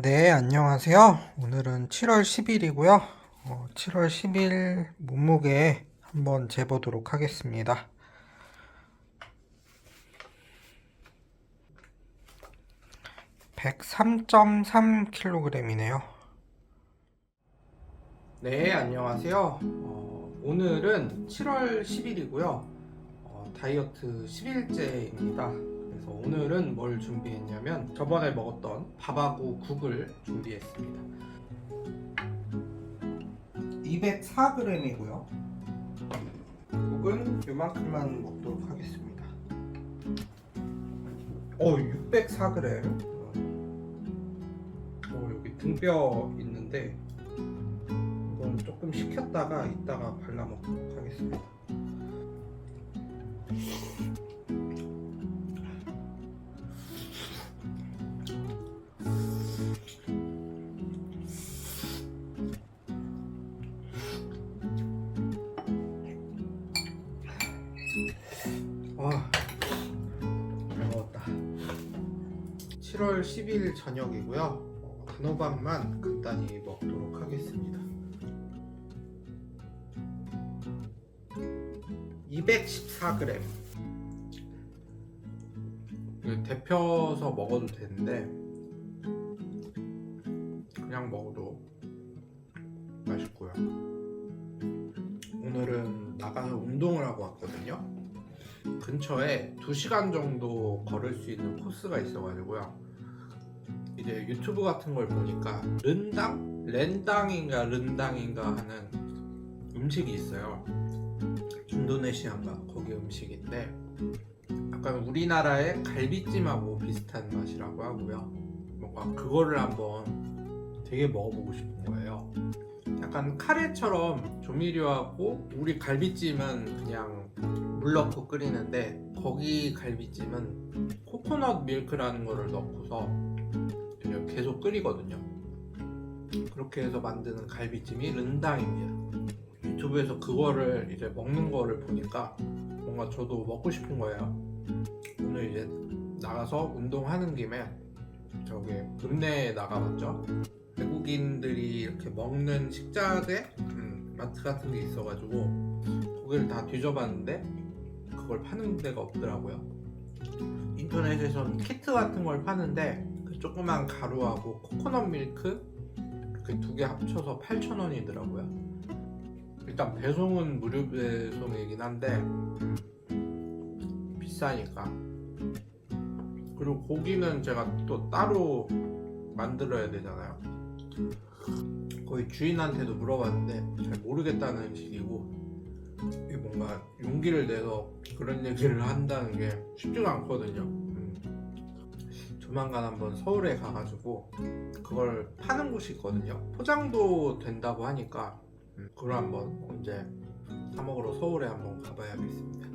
네, 안녕하세요. 오늘은 7월 10일이고요. 7월 10일 몸무게 한번 재보도록 하겠습니다. (103.3kg이네요) 네, 안녕하세요. 어, 오늘은 7월 10일이고요. 어, 다이어트 10일째입니다. 오늘은 뭘 준비했냐면 저번에 먹었던 밥하고 국을 준비했습니다. 204g이고요. 국은 이만큼만 먹도록 하겠습니다. 어, 604g. 어, 여기 등뼈 있는데 이건 조금 식혔다가 이따가 발라 먹도록 하겠습니다. 7월 10일 저녁이고요. 어, 단호박만 간단히 먹도록 하겠습니다. 214g. 이거 데펴서 먹어도 되는데 그냥 먹어도 맛있고요. 오늘은 나가서 운동을 하고 왔거든요. 근처에 2시간 정도 걸을 수 있는 코스가 있어가지고요. 이제 유튜브 같은 걸 보니까 른당? 렌당인가 른당인가 하는 음식이 있어요. 인도네시아인가 거기 음식인데 약간 우리나라의 갈비찜하고 비슷한 맛이라고 하고요. 뭔가 그거를 한번 되게 먹어보고 싶은 거예요. 약간 카레처럼 조미료하고 우리 갈비찜은 그냥 물 넣고 끓이는데 거기 갈비찜은 코코넛 밀크라는 거를 넣고서 계속 끓이거든요. 그렇게 해서 만드는 갈비찜이 른당입니다. 유튜브에서 그거를 이제 먹는 거를 보니까 뭔가 저도 먹고 싶은 거예요. 오늘 이제 나가서 운동하는 김에 저기 읍내에 나가봤죠. 외국인들이 이렇게 먹는 식자재 음, 마트 같은 게 있어가지고 거기를 다 뒤져봤는데 그걸 파는 데가 없더라고요. 인터넷에서는 키트 같은 걸 파는데 그 조그만 가루하고 코코넛 밀크 이렇게 두개 합쳐서 8,000원이더라고요. 일단 배송은 무료 배송이긴 한데 음, 비싸니까. 그리고 고기는 제가 또 따로 만들어야 되잖아요. 거의 주인한테도 물어봤는데 잘 모르겠다는 식이고 이게 뭔가 용기를 내서 그런 얘기를 한다는 게 쉽지가 않거든요. 음. 조만간 한번 서울에 가가지고 그걸 파는 곳이 있거든요. 포장도 된다고 하니까 음, 그걸 한번 언제 사 먹으러 서울에 한번 가봐야겠습니다.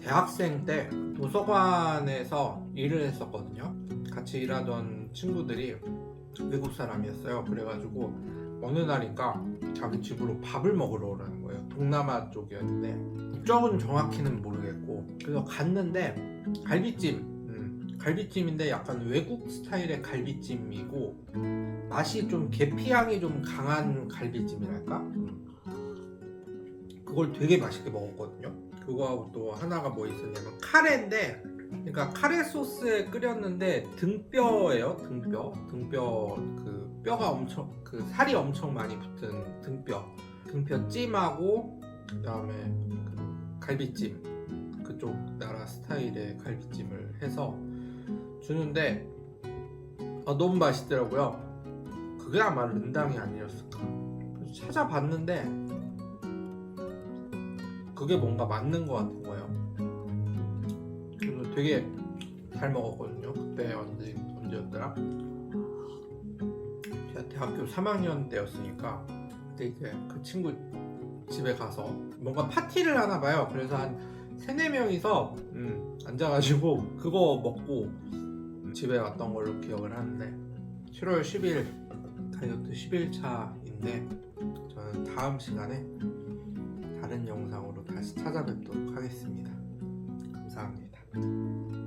대학생 때 도서관에서 일을 했었거든요. 같이 일하던 친구들이 외국 사람이었어요. 그래가지고 어느 날인가 자기 집으로 밥을 먹으러 오라는 거예요. 동남아 쪽이었는데 국적은 정확히는 모르겠고 그래서 갔는데 갈비찜 음, 갈비찜인데 약간 외국 스타일의 갈비찜이고 맛이 좀 계피향이 좀 강한 갈비찜이랄까 음. 그걸 되게 맛있게 먹었거든요. 그거하고 또 하나가 뭐 있었냐면 카레인데 그러니까 카레 소스에 끓였는데 등뼈예요 등뼈 등뼈 그 뼈가 엄청 그 살이 엄청 많이 붙은 등뼈. 등뼈 찜하고 그다음에 그 갈비찜. 그쪽 나라 스타일의 갈비찜을 해서 주는데 아, 너무 맛있더라고요. 그게 아마 른당이 아니었을까. 그래서 찾아봤는데 그게 뭔가 맞는 것 같은 거예요. 그래서 되게 잘 먹었거든요. 그때 언제 언제였더라? 대학교 3학년 때였으니까 그때 이제 그 친구 집에 가서 뭔가 파티를 하나 봐요. 그래서 한 세네 명이서 음, 앉아가지고 그거 먹고 집에 왔던 걸로 기억을 하는데 7월 10일 다이어트 10일차인데 저는 다음 시간에 다른 영상으로 다시 찾아뵙도록 하겠습니다. 감사합니다.